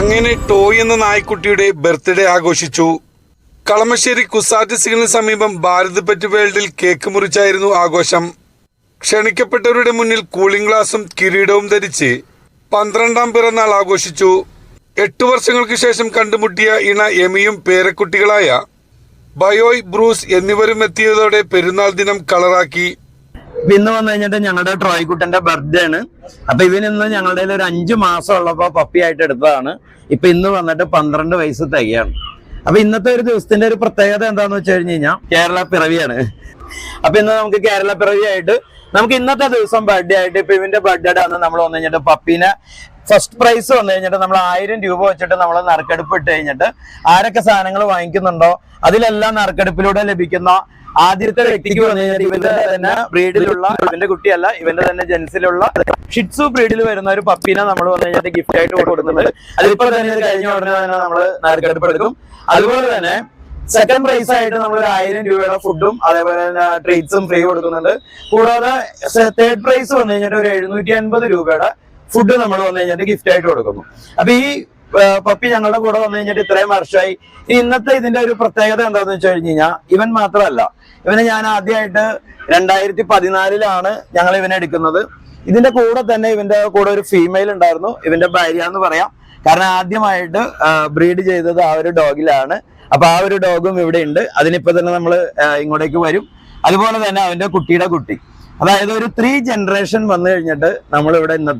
അങ്ങനെ ടോയ് എന്ന നായ്ക്കുട്ടിയുടെ ബർത്ത്ഡേ ആഘോഷിച്ചു. കളമശ്ശേരി കുസാറ്റ് സിഗ്നൽ സമീപം ഭാരത് പെറ്റ് വേൾഡിൽ കേക്ക് മുറിച്ചായിരുന്നു ആഘോഷം. ക്ഷണിക്കപ്പെട്ടവരുടെ മുന്നിൽ കൂളിംഗ് ഗ്ലാസും കിരീടവും ധരിച്ച് പന്ത്രണ്ടാം പിറന്നാൾ ആഘോഷിച്ചു. എട്ടു വർഷങ്ങൾക്ക് ശേഷം കണ്ടുമുട്ടിയ ഇണ എമിയും പേരക്കുട്ടികളായ ബയോയ് ബ്രൂസ് എന്നിവരും എത്തിയതോടെ പെരുന്നാൾ ദിനം കളറാക്കി. ഇപ്പൊ ഇന്ന് വന്നു കഴിഞ്ഞിട്ട് ഞങ്ങളുടെ ട്രോയ്ക്കുട്ടന്റെ ബർത്ത്ഡേ ആണ്. അപ്പൊ ഇവൻ ഇന്ന് ഞങ്ങളുടെ ഒരു അഞ്ചു മാസം ഉള്ളപ്പോ പപ്പി ആയിട്ട് എടുത്തതാണ്. ഇപ്പൊ ഇന്ന് വന്നിട്ട് പന്ത്രണ്ട് വയസ്സ് തികയാണ്. അപ്പൊ ഇന്നത്തെ ഒരു ദിവസത്തിന്റെ ഒരു പ്രത്യേകത എന്താന്ന് വെച്ച് കഴിഞ്ഞു കഴിഞ്ഞാൽ കേരള പിറവിയാണ്. അപ്പൊ ഇന്ന് നമുക്ക് കേരള പിറവി ആയിട്ട് നമുക്ക് ഇന്നത്തെ ദിവസം ബർത്ത്ഡേ ആയിട്ട് ഇപ്പൊ ഇവന്റെ ബർത്ത്ഡേ ആണ് നമ്മൾ വന്നു കഴിഞ്ഞിട്ട് പപ്പീനെ ഫസ്റ്റ് പ്രൈസ് വന്നു കഴിഞ്ഞിട്ട് നമ്മൾ ആയിരം രൂപ വെച്ചിട്ട് നമ്മൾ നറുക്കെടുപ്പ് ഇട്ട് കഴിഞ്ഞിട്ട് ആരൊക്കെ സാധനങ്ങൾ വാങ്ങിക്കുന്നുണ്ടോ അതിലെല്ലാം നറുക്കെടുപ്പിലൂടെ ലഭിക്കുന്ന ആദ്യത്തെ വ്യക്തിക്ക് വന്നു കഴിഞ്ഞാൽ ഇവന്റെ തന്നെ ബ്രീഡിലുള്ള ഇവന്റെ കുട്ടിയല്ല ഇവന്റെ തന്നെ ജെൻസിലുള്ള ഷിറ്റ്സു ബ്രീഡിൽ വരുന്ന ഒരു പപ്പീനെ നമ്മൾ വന്നു കഴിഞ്ഞിട്ട് ഗിഫ്റ്റ് ആയിട്ട് കൊടുക്കുന്നുണ്ട്. അതിപ്പോ തന്നെ കഴിഞ്ഞ ഉടനെ തന്നെ നമ്മൾ നറുക്കെടുപ്പ് എടുക്കും. അതുപോലെ തന്നെ സെക്കൻഡ് പ്രൈസ് ആയിട്ട് നമ്മൾ ഒരു ആയിരം രൂപയുടെ ഫുഡും അതേപോലെ തന്നെ ട്രീറ്റ്സും ഫ്രീ കൊടുക്കുന്നുണ്ട്. കൂടാതെ തേർഡ് പ്രൈസ് വന്നു കഴിഞ്ഞിട്ട് ഒരു എഴുന്നൂറ്റി അൻപത് രൂപയുടെ ഫുഡ് നമ്മൾ വന്നു കഴിഞ്ഞിട്ട് ഗിഫ്റ്റ് ആയിട്ട് കൊടുക്കുന്നു. അപ്പൊ ഈ പപ്പി ഞങ്ങളുടെ കൂടെ വന്നു കഴിഞ്ഞിട്ട് ഇത്രയും വർഷമായി ഇനി ഇന്നത്തെ ഇതിന്റെ ഒരു പ്രത്യേകത എന്താണെന്ന് വെച്ച് കഴിഞ്ഞ് കഴിഞ്ഞാൽ ഇവൻ മാത്രമല്ല. ഇവനെ ഞാൻ ആദ്യമായിട്ട് രണ്ടായിരത്തി പതിനാലിലാണ് ഞങ്ങൾ ഇവനെ എടുക്കുന്നത്. ഇതിന്റെ കൂടെ തന്നെ ഇവന്റെ കൂടെ ഒരു ഫീമെയിൽ ഉണ്ടായിരുന്നു. ഇവന്റെ ഭാര്യ എന്ന് പറയാം. കാരണം ആദ്യമായിട്ട് ബ്രീഡ് ചെയ്തത് ആ ഒരു ഡോഗിലാണ് അപ്പൊ ആ ഒരു ഡോഗും ഇവിടെ ഉണ്ട്. അതിനിപ്പോ തന്നെ നമ്മൾ ഇങ്ങോട്ടേക്ക് വരും. അതുപോലെ തന്നെ അവന്റെ കുട്ടിയുടെ കുട്ടി. അതായത് ഒരു ത്രീ ജനറേഷൻ വന്നു കഴിഞ്ഞിട്ട് നമ്മളിവിടെ ഇന്നത്തെ